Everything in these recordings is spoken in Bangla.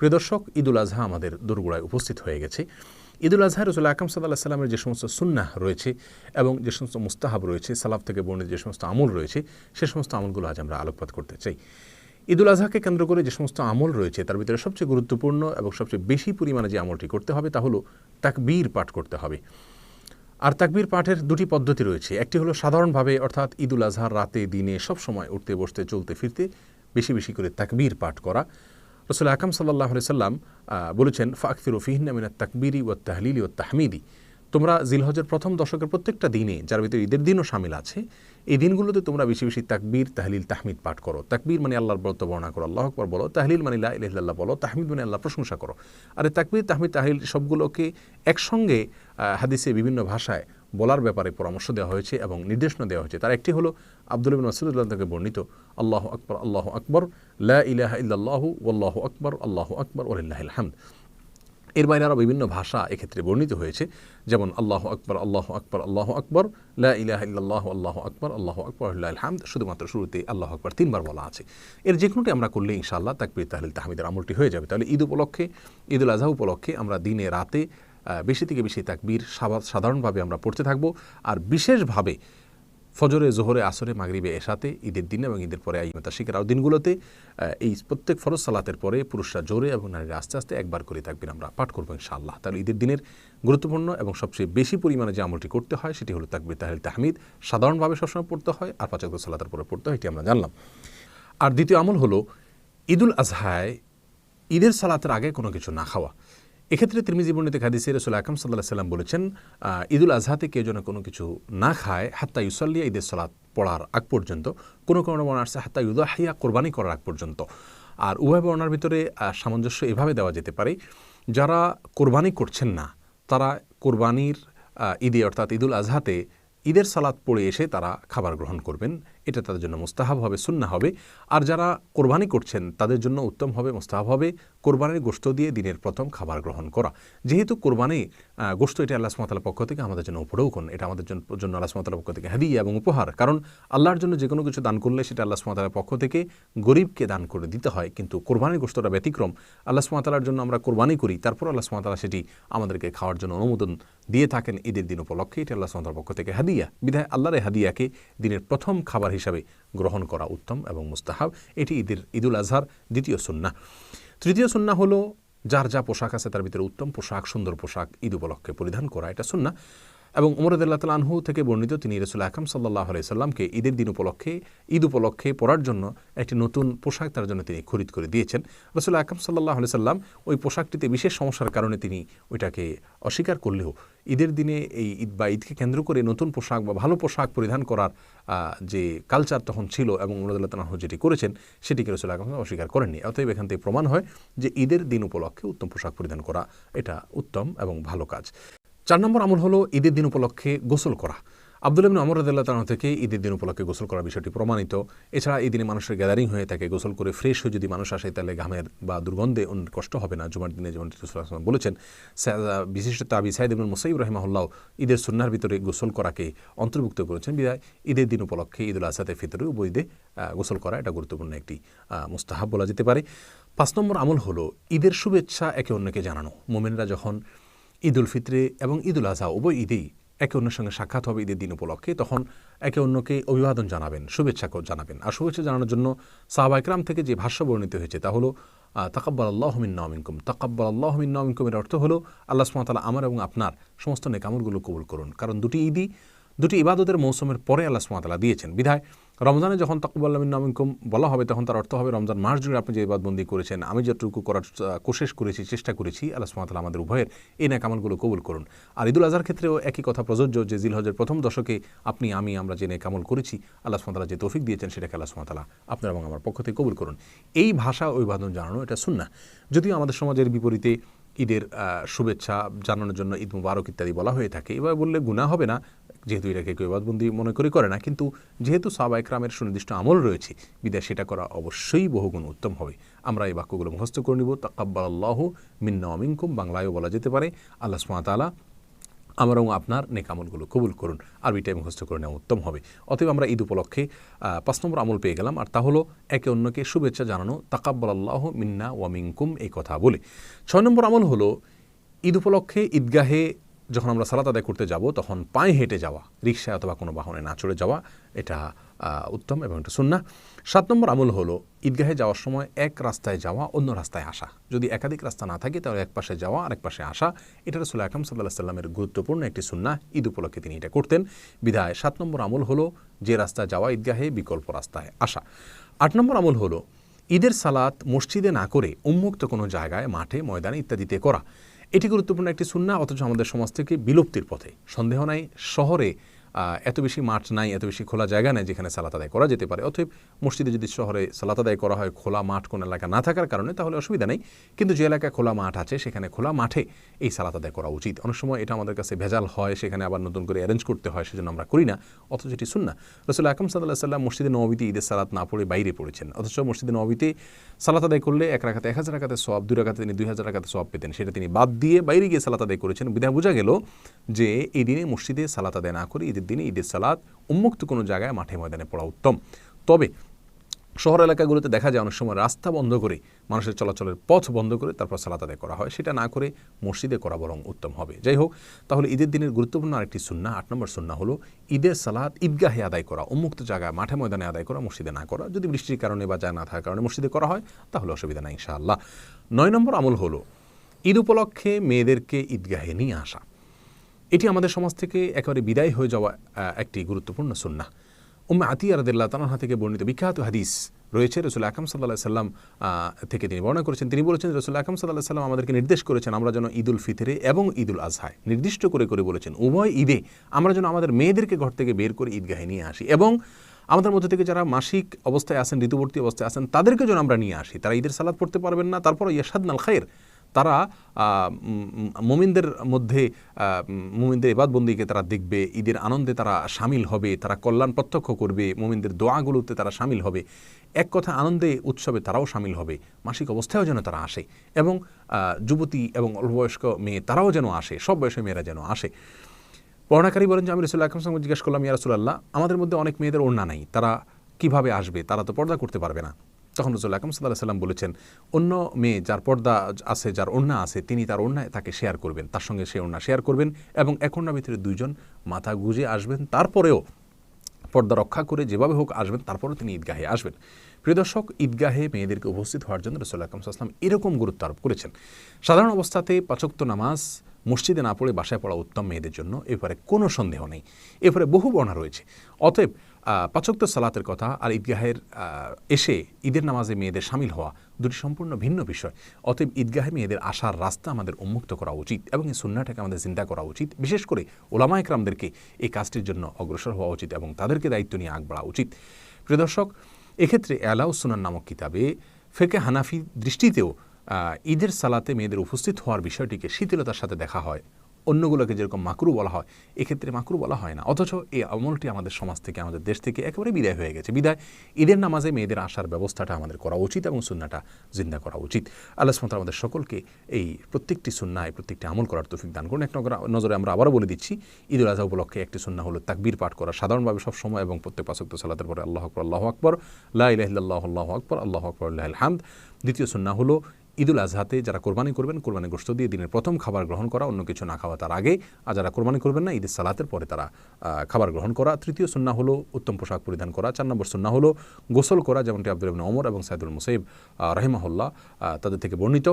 প্রিয় দর্শক, ঈদুল আজহা আমাদের দোরগোড়ায় উপস্থিত হয়ে গেছে। ঈদুল আজহা রসুল আকাম সাল্লাহ সাল্লামের যে সমস্ত সুন্নাহ রয়েছে এবং যে সমস্ত মুস্তাহাব রয়েছে, সালাফ থেকে বর্ণিত যে সমস্ত আমল রয়েছে, সে সমস্ত আমলগুলো আজ আমরা আলোকপাত করতে চাই। ঈদুল আজহাকে কেন্দ্র করে যে সমস্ত আমল রয়েছে, তার ভিতরে সবচেয়ে গুরুত্বপূর্ণ এবং সবচেয়ে বেশি পরিমাণে যে আমলটি করতে হবে, তা হলো তাকবীর পাঠ করতে হবে। আর তাকবীর পাঠের দুটি পদ্ধতি রয়েছে। একটি হলো সাধারণভাবে, অর্থাৎ ঈদুল আজহার রাতে, দিনে সব সময় উঠতে, বসতে, চলতে, ফিরতে বেশি বেশি করে তাকবীর পাঠ করা। রসুল আকাম সাল্লাহ সাল্লাম বলেছেন ফাকফির ফিহিনামিনা তাকবিরি ও তাহলিলি ও তাহমিদি। তোমরা জিলহজের প্রথম দশকের প্রত্যেকটা দিনে, যার ভিতরে ঈদের দিনও সামিল আছে, এই দিনগুলোতে তোমরা বেশি বেশি তাকবীর, তাহলিল, তাহমিদ পাঠ করো। তাকবীর মানে আল্লাহর ব্রত বর্ণনা করো, আল্লাহ আকবর বলো। তাহলিল মানে ইল্লাহ বলো, তাহমিদ মানে আল্লাহ প্রশংসা করো। আর তাকবীর, তাহমিদ, তাহলিল সবগুলোকে একসঙ্গে হাদিসে বিভিন্ন ভাষায় বলার ব্যাপারে পরামর্শ দেওয়া হয়েছে এবং নির্দেশনা দেওয়া হয়েছে। তার একটি হলো আব্দুল বিন মাসুদুল্লাহ থেকে বর্ণিত, আল্লাহ আকবর আল্লাহ আকবর, লা ইলাহা ইল্লাল্লাহু ওল্লাহ আকবর, আল্লাহ আকবর ওলিল্লাহ হামদ। এর বাইরে আরও বিভিন্ন ভাষা এক্ষেত্রে বর্ণিত হয়েছে, যেমন, আল্লাহ আকবর আল্লাহ আকবর আল্লাহ আকবর, লা ইলাহ ইল্লাল্লাহ, আল্লাহ আকবর আল্লাহ আকবর আল্লাহ হামদ। শুধুমাত্র শুরুতে আল্লাহ আকবর তিনবার বলা আছে। এর যে কোনোটি আমরা করলে ইনশাআল্লাহ তাকবির তাহলিল তাহমিদের আমলটি হয়ে যাবে। তাহলে ঈদ উপলক্ষে, ঈদুল আজহা উপলক্ষে আমরা দিনে রাতে বেশি থেকে বেশি তাকবীর সাধারণভাবে আমরা পড়তে থাকব। আর বিশেষভাবে ফজরে, জোহরে, আসরে, মাগরিবে এসাতে ঈদের দিন এবং ঈদের পরে আইমতা শিখের আর দিনগুলোতে এই প্রত্যেক ফরজ সালাতের পরে পুরুষরা জোরে এবং নারীরা আস্তে আস্তে একবার করে থাকবেন আমরা পাঠ করব ইনশাআল্লাহ। তাহলে ঈদের দিনের গুরুত্বপূর্ণ এবং সবচেয়ে বেশি পরিমাণে যে আমলটি করতে হয় সেটি হলো তাকবির তাহলিল তাহমিদ। সাধারণভাবে সবসময় পড়তে হয়, আর পাঁচ সালাতের পরে পড়তে হয়, এটি আমরা জানলাম। আর দ্বিতীয় আমল হলো ঈদুল আজহায়, ঈদের সালাতের আগে কোনো কিছু না খাওয়া। এক্ষেত্রে তিরমিজি বর্ণিত হাদিসে রসুল আকাম সাল্লাহ সাল্লাম বলেছেন ঈদুল আজহাতে কেউ যেন কোনো কিছু না খায়, হাত্তা ইউসাল্লিয়া, ঈদের সালাত পড়ার আগ পর্যন্ত, কোনো কোনো বর্ণা আসছে হাত্তা হাইয়া কোরবানি করার আগ পর্যন্ত। আর উভয় বর্ণার ভিতরে সামঞ্জস্য এভাবে দেওয়া যেতে পারে, যারা কোরবানি করছেন না, তারা কোরবানির ঈদে অর্থাৎ ঈদুল আজহাতে ঈদের সালাদ পড়ে এসে তারা খাবার গ্রহণ করবেন। এটা তাদের জন্য মুস্তাহাব হবে সুন্না হবে। আর যারা কোরবানি করছেন, তাদের জন্য উত্তম হবে, মুস্তাহাব হবে। কোরবানির গোস্ত দিয়ে দিনের প্রথম খাবার গ্রহণ করা। যেহেতু কোরবানি গোস্ত এটা আল্লাহ সুমাতালার পক্ষ থেকে আমাদের জন্য উপরৌকন এটা আমাদের জন্য আল্লাহ সুমাতালার পক্ষ থেকে হাদিয়া এবং উপহার। কারণ আল্লাহর জন্য যে কোনো কিছু দান করলে সেটা আল্লাহ সুমাতালার পক্ষ থেকে গরিবকে দান করে দিতে হয়। কিন্তু কোরবানির গোস্তটা ব্যতিক্রম, আল্লাহ সুমাতালার জন্য আমরা কোরবানি করি, তারপর আল্লাহ সুমাতালা সেটি আমাদেরকে খাওয়ার জন্য অনুমোদন দিয়ে থাকেন ঈদের দিন উপলক্ষে। এটা আল্লাহ সুমাতার পক্ষ থেকে হাদিয়া। বিধায় আল্লাহর হাদিয়াকে দিনের প্রথম খাবার হিসাবে গ্রহণ করা উত্তম এবং মুস্তাহাব। এটি ঈদের, ঈদুল আজহার দ্বিতীয় সুন্না। তৃতীয় সুন্না হলো যার যা পোশাক আছে তার ভিতরে উত্তম পোশাক, সুন্দর পোশাক ঈদ উপলক্ষে পরিধান করা। এটা সুন্না। এবং উমরদুল্লাহ তাল আনহু থেকে বর্ণিত তিনি রসুল আকাম সাল্লাহ আলাইসাল্লামকে ঈদের দিন উপলক্ষে, ঈদ উপলক্ষে পরার জন্য একটি নতুন পোশাক তার জন্য তিনি খরিদ করে দিয়েছেন। রসুল আকাম সাল্লাহ সাল্লাম ওই পোশাকটিতে বিশেষ সমস্যার কারণে তিনি ওইটাকে অস্বীকার করলেও ঈদের দিনে এই ঈদ বা ঈদকে কেন্দ্র করে নতুন পোশাক বা ভালো পোশাক পরিধান করার যে কালচার তখন ছিল এবং উমরদুল্লাহ তালাহ যেটি করেছেন, সেটিকে রসুল আকাম অস্বীকার করেননি। অতএব এখান থেকে প্রমাণ হয় যে ঈদের দিন উপলক্ষে উত্তম পোশাক পরিধান করা এটা উত্তম এবং ভালো কাজ। চার নম্বর আমল হলো ঈদের দিন উপলক্ষে গোসল করা। আব্দুল ইবিন অমর রদাল্লাহ তালা থেকে ঈদের দিন উপলক্ষে গোসল করার বিষয়টি প্রমাণিত। এছাড়া এই দিনে মানুষের গ্যাদারিং হয়ে থাকে, গোসল করে ফ্রেশ হয়ে যদি মানুষ আসে তাহলে ঘামের বা দুর্গন্ধে অন্য কষ্ট হবে না। জুমার দিনে যেমন বলেছেন বিশিষ্ট তাবি সাইদ ইবুল মুসাইব রহমাহুল্লাহ ঈদের সুন্নার ভিতরে গোসল করাকে অন্তর্ভুক্ত করেছেন। বিদায়, ঈদের দিন উপলক্ষে ঈদুল আসাদের ভিতরে বইদে গোসল করা এটা গুরুত্বপূর্ণ একটি মুস্তাহাব বলা যেতে পারে। পাঁচ নম্বর আমল হলো ঈদের শুভেচ্ছা একে অন্যকে জানানো। মোমেনরা যখন ঈদ উল ফিতরে এবং ঈদ উল আজহা, উভয় ঈদেই একে অন্যের সঙ্গে সাক্ষাৎ হবে ঈদের দিন উপলক্ষে। তখন একে অন্যকে অভিবাদন জানাবেন, শুভেচ্ছা জানাবেন। আর শুভেচ্ছা জানানোর জন্য সাহবাইকরাম থেকে যে ভাষ্য বর্ণিত হয়েছে তা হলো তাকাব্বাল আল্লাহমিন নমিনকুম তাকাব্বাল আল্লাহমিন নমিনকুমের অর্থ হলো, আল্লাহ সুমাতালা আমার এবং আপনার সমস্ত নেকামরগুলো কবুল করুন। কারণ দুটি ঈদই, দুটি ইবাদতের মৌসুমের পরে আল্লাহ সুমাতালা দিয়েছেন। বিধায় রমজানে যখন তাকুবাল্লামিন নামিনকুম বলা হবে, তখন তার অর্থ হবে রমজান মাস জুড়ে আপনি যে ইবাদবন্দি করেছেন, আমি যতটুকু করার কোশেষ করেছি, চেষ্টা করেছি, আল্লাহ সুমাতাল আমাদের উভয়ের এই নেকামলগুলো কবুল করুন। আর ঈদুল আজহার ক্ষেত্রেও একই কথা প্রযোজ্য যে, জিলহজের প্রথম দশকে আপনি, আমি, আমরা যে নেকামল করেছি, আল্লাহ সুমাতালা যে তৌফিক দিয়েছেন, সেটাকে আল্লাহ সুমাতালা আপনার এবং আমার পক্ষ থেকে কবুল করুন। এই ভাষা অভিবাদন জানানো এটা শুননা যদিও আমাদের সমাজের বিপরীতে ঈদের শুভেচ্ছা জানানোর জন্য ঈদ মুবারক ইত্যাদি বলা হয়ে থাকে এবার বললে গুণা হবে না। যেহেতু এটাকে কেউ ইবাদবন্দি মনে করে করে না, কিন্তু যেহেতু সাবা একরামের সুনির্দিষ্ট আমল রয়েছে, বিদায় সেটা করা অবশ্যই বহুগুণ উত্তম হবে। আমরা এই বাক্যগুলো মুখস্থ করে নিব। তাকাব্বাল আল্লাহ মিন্না অমিনকুম বাংলায়ও বলা যেতে পারে। আল্লাহ সুমাতালা আমার এবং আপনার নেক আমলগুলো কবুল করুন। আরবিটাই মুখস্থ করে নেওয়া উত্তম হবে। অতএব আমরা ঈদ উপলক্ষে পাঁচ নম্বর আমল পেয়ে গেলাম, আর তা হলো একে অন্যকে শুভেচ্ছা জানানো তাকাব্বাল আল্লাহ মিন্না ওয়ামিংকুম এই কথা বলে। ছয় নম্বর আমল হলো ঈদ উপলক্ষে ঈদগাহে যখন আমরা সালাত আদায় করতে যাব, তখন পায়ে হেঁটে যাওয়া রিক্সায় অথবা কোনো বাহনে না চড়ে যাওয়া, এটা উত্তম এবং এটা সুন্না সাত নম্বর আমল হলো ঈদগাহে যাওয়ার সময় এক রাস্তায় যাওয়া, অন্য রাস্তায় আসা। যদি একাধিক রাস্তা না থাকে, তাহলে এক পাশে যাওয়া, আরেক পাশে আসা। এটা রসুল আকরম সাল্লাহ সাল্লামের গুরুত্বপূর্ণ একটি সুন্না ঈদ উপলক্ষে তিনি এটা করতেন। বিধায় সাত নম্বর আমল হলো যে রাস্তায় যাওয়া, ঈদগাহে বিকল্প রাস্তায় আসা। আট নম্বর আমল হলো ঈদের সালাত মসজিদে না করে উন্মুক্ত কোনো জায়গায়, মাঠে, ময়দানে ইত্যাদিতে করা। এটি গুরুত্বপূর্ণ একটি সুন্না অথচ আমাদের সমাজ থেকে বিলুপ্তির পথে। সন্দেহ নাই শহরে এত বেশি মাঠ নাই, এত বেশি খোলা জায়গা নাই যেখানে সালাত আদায় করা যেতে পারে। অতএব মসজিদে যদি শহরে সালাত আদায় করা হয়, খোলা মাঠ কোন এলাকা না থাকার কারণে, তাহলে অসুবিধা নেই। কিন্তু যে এলাকায় খোলা মাঠ আছে, সেখানে খোলা মাঠে এই সালাত আদায় করা উচিত। অনেক সময় এটা আমাদের কাছে ভেজাল হয়, সেখানে আবার নতুন করে অ্যারেঞ্জ করতে হয়, সেজন্য আমরা করি না। অথচ এটি সুন্না রসুল আকরম সাল্লাহ সাল্লাম মসজিদে নবীতে ঈদের সালাত না পড়ে বাইরে পড়েছেন। অথচ মসজিদে নবীতে সালাত আদায় করলে এক রাখাতে এক হাজার রাখাতে সব দুই রাখাতে তিনি দুই হাজার রাখাতে সব পেতেন। সেটা তিনি বাদ দিয়ে বাইরে গিয়ে সালাত আদায় করেছেন। বিধায় বোঝা গেল যে এই দিনে মসজিদে সালাত আদায় না করে ঈদের দিনে ঈদের সালাদ উন্মুক্ত কোনো জায়গায় মাঠে ময়দানে পড়া উত্তম। তবে শহর এলাকাগুলোতে দেখা যায় অনেক সময় রাস্তা বন্ধ করে, মানুষের চলাচলের পথ বন্ধ করে তারপর সালাত আদায় করা হয়। সেটা না করে মসজিদে করা বরং উত্তম হবে। যাই হোক, তাহলে ঈদের দিনের গুরুত্বপূর্ণ আরেকটি সুন্না, আট নম্বর সুন্না হলো ঈদের সালাত ঈদগাহে আদায় করা, উন্মুক্ত জায়গায় মাঠে ময়দানে আদায় করা, মসজিদে না করা। যদি বৃষ্টির কারণে বা যায় না থাকার কারণে মসজিদে করা হয়, তাহলে অসুবিধা নাই ইনশাআল্লাহ। নয় নম্বর আমল হলো ঈদ উপলক্ষে মেয়েদেরকে ঈদগাহে নিয়ে আসা। এটি আমাদের সমাজ থেকে একেবারে বিদায় হয়ে যাওয়া একটি গুরুত্বপূর্ণ সুন্না উম্মে আতিয়া রাদিল্লাহ তালাহা থেকে বর্ণিত বিখ্যাত হাদিস রয়েছে, রসুল আকরম সাল্লাহ সাল্লাম থেকে তিনি বর্ণনা করেছেন। তিনি বলেছেন, রসুল আকরম সাল্লাহ সাল্লাম আমাদেরকে নির্দেশ করেছেন, আমরা যেন ঈদুল ফিতরে এবং ঈদুল আজহায় নির্দিষ্ট করে করে বলেছেন, উভয় ঈদে আমরা যেন আমাদের মেয়েদেরকে ঘর থেকে বের করে ঈদগাহে নিয়ে আসি এবং আমাদের মধ্যে থেকে যারা মাসিক অবস্থায় আছেন, ঋতুবর্তী অবস্থায় আছেন, তাদেরকে যেন আমরা নিয়ে আসি। তারা ঈদের সালাদ পড়তে পারবেন না তারপর ইয়াসাদনাল খায়ের তারা মুমিনদের মধ্যে মুমিনদের এবাদবন্দিকে তারা দেখবে, ঈদের আনন্দে তারা সামিল হবে, তারা কল্যাণ প্রত্যক্ষ করবে, মুমিনদের দোয়াগুলোতে তারা সামিল হবে। এক কথা আনন্দে, উৎসবে তারাও সামিল হবে। মাসিক অবস্থায়ও যেন তারা আসে এবং যুবতী এবং অল্পবয়স্ক মেয়ে তারাও যেন আসে, সব বয়সের মেয়েরা যেন আসে। বর্ণাকারী বলেন যে, আমি রসুল্লাহ আকরম সঙ্গে জিজ্ঞেস করলাম, ইয়া রসুল্লাহ আমাদের মধ্যে অনেক মেয়েদের ওড়না নাই, তারা কীভাবে আসবে? তারা তো পর্দা করতে পারবে না। তখন রসুল আকরম সাল্লাহ সাল্লাম বলেছেন, অন্য মেয়ে যার পর্দা আছে, যার ওড়না আছে, তিনি তার ওড়নায় তাকে শেয়ার করবেন, তার সঙ্গে সে ওড়না শেয়ার করবেন এবং এক ওড়নার ভিতরে দুইজন মাথা গুজে আসবেন, তারপরেও পর্দা রক্ষা করে যেভাবে হোক আসবেন, তারপরেও তিনি ঈদগাহে আসবেন। প্রিয় দর্শক, ঈদগাহে মেয়েদেরকে উপস্থিত হওয়ার জন্য রসুল্লাহ আকরম সাল্লাম এরকম গুরুত্ব আরোপ করেছেন। সাধারণ অবস্থাতে পাচক্ত নামাজ, মসজিদে না পড়ে বাসায় পড়া উত্তম মেয়েদের জন্য এবারে কোনো সন্দেহ নেই। এরপরে বহু বর্ণা রয়েছে। অতএব পাচক্ত সালাতের কথা আর ঈদগাহের এসে ঈদের নামাজে মেয়েদের সামিল হওয়া দুটি সম্পূর্ণ ভিন্ন বিষয়। অতএব ঈদগাহে মেয়েদের আসার রাস্তা আমাদের উন্মুক্ত করা উচিত এবং এই সুন্নাটাকে আমাদের চিন্তা করা উচিত। বিশেষ করে ওলামা একরামদেরকে এই কাজটির জন্য অগ্রসর হওয়া উচিত এবং তাদেরকে দায়িত্ব নিয়ে আগ বাড়া উচিত। প্রিয় দর্শক, এক্ষেত্রে অ্যালাউসুনান নামক কিতাবে ফেকে হানাফি দৃষ্টিতেও ঈদের সালাতে মেয়েদের উপস্থিত হওয়ার বিষয়টিকে শিথিলতার সাথে দেখা হয়। অন্যগুলোকে যেরকম মাকরু বলা হয়, এক্ষেত্রে মাকরু বলা হয় না। অথচ এই আমলটি আমাদের সমাজ থেকে, আমাদের দেশ থেকে একেবারে বিদায় হয়ে গেছে। বিদায় ঈদের নামাজে মেয়েদের আসার ব্যবস্থাটা আমাদের করা উচিত এবং সুন্নাটা জিন্দা করা উচিত। আল্লাহ সুমত আমাদের সকলকে এই প্রত্যেকটি সুন্নায় প্রত্যেকটি আমল করার তৌফিক দান করুন। এক নজরে আমরা আবারও বলে দিচ্ছি, ঈদুল আজহা উপলক্ষে একটি সুন্না হলো তাকবীর পাঠ করা। সাধারণভাবে সব সময় এবং প্রত্যেক পাঁচক্ত সালাতের পরে আল্লাহ আকবর আল্লাহ আকবর লাহ আল্লাহ আকবর আল্লাহ আকবর আল্লাহ হামদ। দ্বিতীয় সুন্না হলো ঈদুল আজহাতে যারা কোরবানি করবেন, কোরবানি গোষ্ঠ দিয়ে দিনের প্রথম খাবার গ্রহণ করা, অন্য কিছু না খাওয়া তার আগে, আর যারা কোরবানি করবেন না, ঈদের সালাতের পরে তারা খাবার গ্রহণ করা। তৃতীয় সুন্না হলো উত্তম পোশাক পরিধান করা। চার নম্বর সুন্না হলো গোসল করা, যেমনটি আব্দুল ইবনে ওমর এবং সাইদুল মুসাইব রাহিমাহুল্লাহ তাদের থেকে বর্ণিত।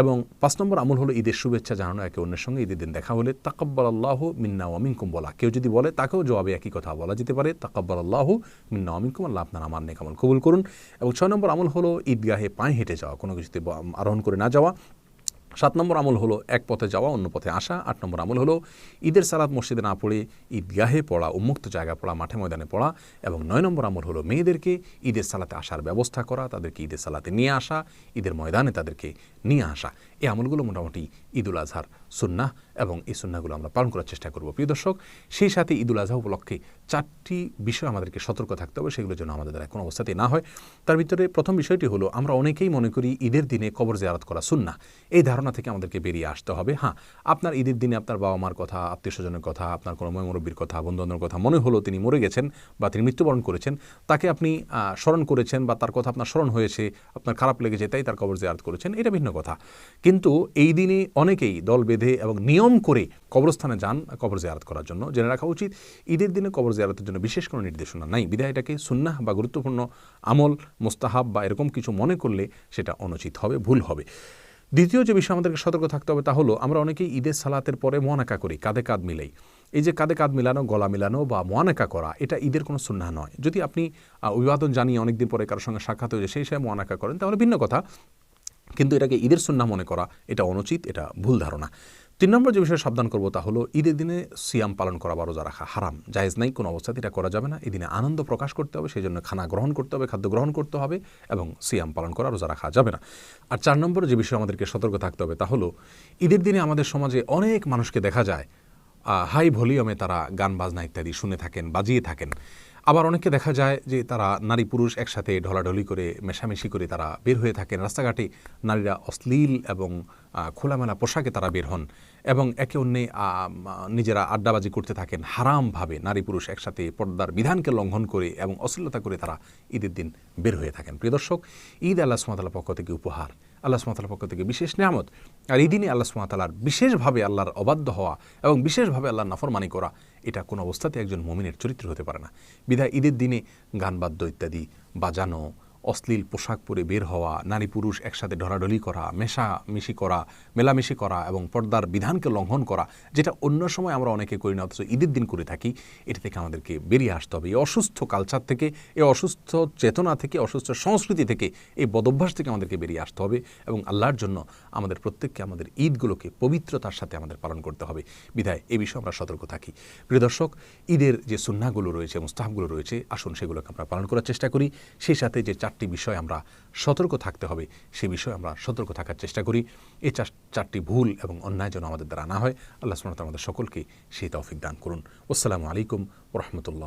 এবং পাঁচ নম্বর আমল হলো ঈদের শুভেচ্ছা জানানো, একে অন্যের সঙ্গে ঈদের দিন দেখা হলে তাকাব্বাল আল্লাহ মিন্না ওয়ামিনকুম বলা। কেউ যদি বলে, তাকেও জবাবে একই কথা বলা যেতে পারে তাকাব্বাল আল্লাহ মিন্না ওয়ামিনকুম আল্লাহ আপনার আমার নেক আমল কবুল করুন। এবং ছয় নম্বর আমল হলো ঈদগাহে পায়ে হেঁটে যাওয়া। কোনো কিছুতে আরোহণ করে না যাওয়া। সাত নম্বর আমল হলো এক পথে যাওয়া, অন্য পথে আসা। আট নম্বর আমল হলো ঈদের সালাত মসজিদে না পড়ে ঈদগাহে পড়া, উন্মুক্ত জায়গা পড়া, মাঠে ময়দানে পড়া এবং নয় নম্বর আমল হলো মেয়েদেরকে ঈদের সালাতে আসার ব্যবস্থা করা, তাদেরকে ঈদের সালাতে নিয়ে আসা, ঈদের ময়দানে তাদেরকে নিয়ে আসা। এই আমলগুলো মোটামুটি ঈদুল আজহার সুন্নাহ এবং এই সুন্নাগুলো আমরা পালন করার চেষ্টা করব। প্রিয় দর্শক, সেই সাথে ঈদুল আজহা উপলক্ষে চারটি বিষয় আমাদেরকে সতর্ক থাকতে হবে সেগুলো যেন আমাদের দ্বারা কোনো অবস্থাতেই না হয়। তার ভিতরে প্রথম বিষয়টি হলো, আমরা অনেকেই মনে করি ঈদের দিনে কবর জিয়ারত করা সুন্না। এই ধারণা থেকে আমাদেরকে বেরিয়ে আসতে হবে। হ্যাঁ আপনার ঈদের দিনে আপনার বাবা মার কথা আত্মীয় স্বজনের কথা, আপনার কোনো ময়মরব্বীর কথা, বন্ধুবান্ধবের কথা মনে হলো তিনি মরে গেছেন বা তিনি মৃত্যুবরণ করেছেন, তাকে আপনি স্মরণ করেছেন বা তার কথা আপনার স্মরণ হয়েছে, আপনার খারাপ লেগেছে, তাই তার কবর জিয়ারত করেছেন, এটা ভিন্ন কথা। কিন্তু এই দিনে অনেকেই দল বেঁধে এবং নিয়ম করে কবরস্থানে যান কবর জিয়ারত করার জন্য। জেনে রাখা উচিত, ঈদের দিনে কবর জিয়ারতের জন্য বিশেষ কোনো নির্দেশনা নাই। বিধায় এটাকে সুন্নাহ বা গুরুত্বপূর্ণ আমল, মোস্তাহাব বা এরকম কিছু মনে করলে সেটা অনুচিত হবে, ভুল হবে। দ্বিতীয় যে বিষয় আমাদেরকে সতর্ক থাকতে হবে তা হলো, আমরা অনেকেই ঈদের সালাতের পরে মোয়ানাকা করি, কাঁধে কাঁধ মিলেই। এই যে কাঁধে কাঁধ মিলানো, গলা মিলানো বা মোয়ানাকা করা, এটা ঈদের কোনো সুন্না নয়। যদি আপনি অভিবাদন জানিয়ে অনেকদিন পরে কারোর সঙ্গে সাক্ষাৎ হয়েছে সেই সময় মোয়ানাকা করেন, তাহলে ভিন্ন কথা। কিন্তু এটাকে ঈদের সুন্না মনে করা, এটা অনুচিত, এটা ভুল ধারণা। তিন নম্বর যে বিষয়ে সাবধান করব তা হলো, ঈদের দিনে সিয়াম পালন করা বা রোজা রাখা হারাম, জায়েজ নাই, কোনো অবস্থাতে এটা করা যাবে না। এই দিনে আনন্দ প্রকাশ করতে হবে, সেই জন্য খানা গ্রহণ করতে হবে, খাদ্য গ্রহণ করতে হবে এবং সিয়াম পালন করা, রোজা রাখা যাবে না। আর চার নম্বর যে বিষয়ে আমাদেরকে সতর্ক থাকতে হবে তা হলো, ঈদের দিনে আমাদের সমাজে অনেক মানুষকে দেখা যায় হাই ভলিউমে তারা গান বাজনা ইত্যাদি শুনে থাকেন, বাজিয়ে থাকেন। আবার অনেকে দেখা যায় যে তারা নারী পুরুষ একসাথে ঢলাঢলি করে, মেশামেশি করে তারা বের হয়ে থাকেন। রাস্তাঘাটে নারীরা অশ্লীল এবং খোলামেলা পোশাকে তারা বের হন এবং একে অন্যে নিজেরা আড্ডাবাজি করতে থাকেন। হারামভাবে নারী পুরুষ একসাথে পর্দার বিধানকে লঙ্ঘন করে এবং অশ্লীলতা করে তারা ঈদের দিন বের হয়ে থাকেন। প্রিয় দর্শক, ঈদ আল্লাহ সুমাতালার পক্ষ থেকে উপহার। আল্লাহ সুমাতালার পক্ষ থেকে বিশেষ নিয়ামত। আর এই দিনই আল্লাহ সুমাতালার বিশেষভাবে আল্লাহর অবাধ্য হওয়া এবং বিশেষভাবে আল্লাহর নাফরমানি করা, এটা কোনো অবস্থাতে একজন মমিনের চরিত্র হতে পারে না। বিধায় ঈদের দিনে গান বাদ্য ইত্যাদি বাজানো অশ্লীল পোশাক পরে বের হওয়া, নারী পুরুষ একসাথে ঢলাঢলি করা মেশামেশি করা, মেলামেশি করা এবং পর্দার বিধানকে লঙ্ঘন করা, যেটা অন্য সময় আমরা অনেকে করি না, অথচ ঈদের দিন করে থাকি, এটা থেকে আমাদেরকে বেরিয়ে আসতে হবে। এই অসুস্থ কালচার থেকে, এই অসুস্থ চেতনা থেকে, অসুস্থ সংস্কৃতি থেকে, এই বদভ্যাস থেকে আমাদেরকে বেরিয়ে আসতে হবে এবং আল্লাহর জন্য আমাদের প্রত্যেককে আমাদের ঈদগুলোকে পবিত্রতার সাথে আমাদের পালন করতে হবে। বিধায় এ বিষয়ে আমরা সতর্ক থাকি। প্রিয় দর্শক, ঈদের যে সুন্নাগুলো রয়েছে, মুস্তাহাবগুলো রয়েছে, আসুন সেগুলোকে আমরা পালন করার চেষ্টা করি। সেই সাথে যে চারটি বিষয় আমরা সতর্ক থাকতে হবে, সে বিষয়ে আমরা সতর্ক থাকার চেষ্টা করি। এই চার- চারটি ভুল এবং অন্যায় যেন আমাদের দ্বারা না হয়, আল্লাহ সুমত আমাদের সকলকে সেই তৌফিক দান করুন। আসসালামু আলাইকুম রহমতুল্লাহ।